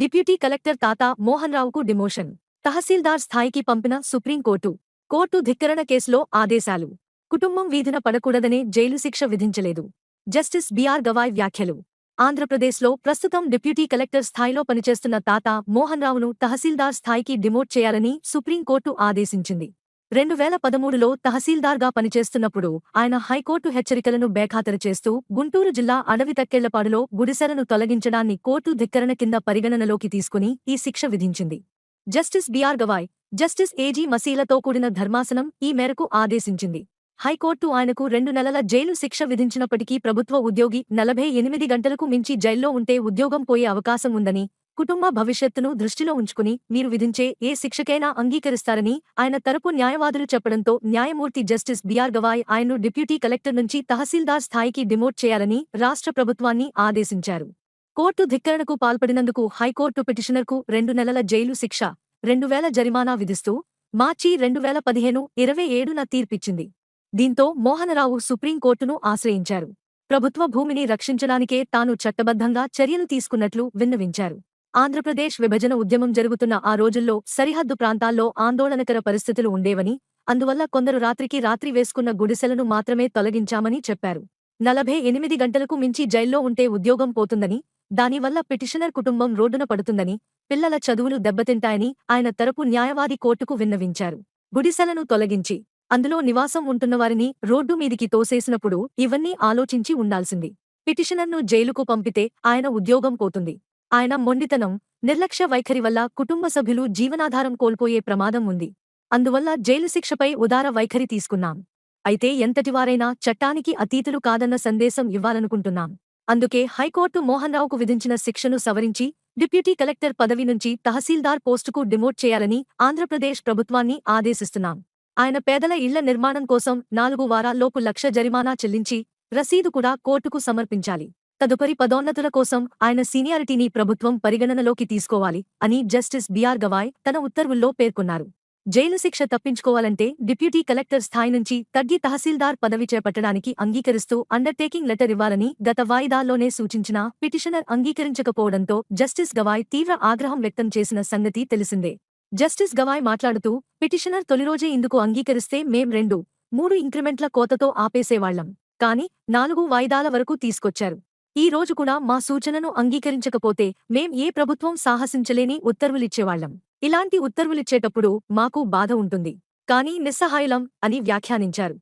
Deputy collector తాత మోహన్రావుకు demotion. తహసీల్దార్ స్థాయికి పంపిన సుప్రీంకోర్టు కోర్టు ధిక్కరణ కేసులో ఆదేశాలు. కుటుంబం వీధిన పడకూడదనే జైలు శిక్ష విధించలేదు. జస్టిస్ బిఆర్ గవాయ్ వ్యాఖ్యలు. ఆంధ్రప్రదేశ్లో ప్రస్తుతం డిప్యూటీ కలెక్టర్ స్థాయిలో పనిచేస్తున్న తాత మోహన్రావును తహసీల్దార్ స్థాయికి డిమోట్ చేయాలని సుప్రీంకోర్టు ఆదేశించింది. రెండు వేల పదమూడులో తహసీల్దార్గా పనిచేస్తున్నప్పుడు ఆయన హైకోర్టు హెచ్చరికలను బేఖాతరు చేస్తూ గుంటూరు జిల్లా అడవితక్కెళ్ళపాడులో గుడిసెలను తొలగించడాన్ని కోర్టు ధిక్కరణ కింద పరిగణనలోకి తీసుకుని ఈ శిక్ష విధించింది. Justice BR Gavai justice AG మసీలతో కూడిన ధర్మాసనం ఈ మేరకు ఆదేశించింది. హైకోర్టు ఆయనకు రెండు నెలల జైలు శిక్ష విధించినప్పటికీ ప్రభుత్వ ఉద్యోగి నలభై ఎనిమిది గంటలకు మించి జైల్లో ఉంటే ఉద్యోగం పోయే అవకాశం ఉందని కుటుంబ భవిష్యత్తును దృష్టిలో ఉంచుకుని మీరు విధించే ఏ శిక్షకైనా అంగీకరిస్తారని ఆయన తరపు న్యాయవాదులు చెప్పడంతో న్యాయమూర్తి జస్టిస్ బిఆర్ గవాయ్ ఆయన్ను డిప్యూటీ కలెక్టర్ నుంచి తహసీల్దార్ స్థాయికి డిమోట్ చేయాలని రాష్ట్ర ప్రభుత్వాన్ని ఆదేశించారు. కోర్టు ధిక్కరణకు పాల్పడినందుకు హైకోర్టు పిటిషనర్కు రెండు నెలల జైలు శిక్ష రెండు వేల జరిమానా విధిస్తూ మార్చి రెండు వేల పదిహేను ఇరవై ఏడున తీర్పిచ్చింది. దీంతో మోహనరావు సుప్రీంకోర్టును ఆశ్రయించారు. ప్రభుత్వ భూమిని రక్షించడానికే తాను చట్టబద్ధంగా చర్యలు తీసుకున్నట్లు విన్నవించారు. ఆంధ్రప్రదేశ్ విభజన ఉద్యమం జరుగుతున్న ఆ రోజుల్లో సరిహద్దు ప్రాంతాల్లో ఆందోళనకర పరిస్థితులు ఉండేవని అందువల్ల కొందరు రాత్రికి రాత్రి వేసుకున్న గుడిసెలను మాత్రమే తొలగించామని చెప్పారు. నలభై ఎనిమిది గంటలకు మించి జైల్లో ఉంటే ఉద్యోగం పోతుందని దానివల్ల పిటిషనర్ కుటుంబం రోడ్డున పడుతుందని పిల్లల చదువులు దెబ్బతింటాయని ఆయన తరపు న్యాయవాది కోర్టుకు విన్నవించారు. గుడిసెలను తొలగించి అందులో నివాసం ఉంటున్నవారిని రోడ్డు మీదికి తోసేసినప్పుడు ఇవన్నీ ఆలోచించి ఉండాల్సింది. పిటిషనర్ను జైలుకు పంపితే ఆయన ఉద్యోగం పోతుంది. ఆయన మొండితనం నిర్లక్ష్య వైఖరి వల్ల కుటుంబ సభ్యులు జీవనాధారం కోల్పోయే ప్రమాదం ఉంది. అందువల్ల జైలు శిక్షపై ఉదార వైఖరి తీసుకున్నాం. అయితే ఎంతటివారైనా చట్టానికి అతీతులు కాదన్న సందేశం ఇవ్వాలనుకుంటున్నాం. అందుకే హైకోర్టు మోహన్ రావుకు విధించిన శిక్షను సవరించి డిప్యూటీ కలెక్టర్ పదవి నుంచి తహసీల్దార్ పోస్టుకు డిమోట్ చేయాలని ఆంధ్రప్రదేశ్ ప్రభుత్వాన్ని ఆదేశిస్తున్నాం. ఆయన పేదల ఇళ్ళ నిర్మాణం కోసం నాలుగు వారాల్లోపు లక్ష జరిమానా చెల్లించి రసీదు కూడా కోర్టుకు సమర్పించాలి. తదుపరి పదోన్నతుల కోసం ఆయన సీనియారిటీని ప్రభుత్వం పరిగణనలోకి తీసుకోవాలి అని జస్టిస్ బిఆర్ గవాయ్ తన ఉత్తర్వుల్లో పేర్కొన్నారు. జైలు శిక్ష తప్పించుకోవాలంటే డిప్యూటీ కలెక్టర్ స్థాయి నుంచి తగ్గి తహసీల్దార్ పదవి చేపట్టడానికి అంగీకరిస్తూ అండర్టేకింగ్ లెటర్ ఇవ్వాలని గత వాయిదాల్లోనే సూచించినా పిటిషనర్ అంగీకరించకపోవడంతో జస్టిస్ గవాయ్ తీవ్ర ఆగ్రహం వ్యక్తం చేసిన సంగతి తెలిసిందే. జస్టిస్ గవాయ్ మాట్లాడుతూ పిటిషనర్ తొలిరోజే ఇందుకు అంగీకరిస్తే మేం రెండు మూడు ఇంక్రిమెంట్ల కోతతో ఆపేసేవాళ్ళం కాని నాలుగు వాయిదాల వరకు తీసుకొచ్చారు. ఈ రోజు కూడా మా సూచనను అంగీకరించకపోతే మేం ఏ ప్రభుత్వం సాహసించలేని ఉత్తర్వులిచ్చేవాళ్ళం ఇలాంటి ఉత్తర్వులిచ్చేటప్పుడు మాకు బాధ ఉంటుంది. కానీ నిస్సహాయులం అని వ్యాఖ్యానించారు.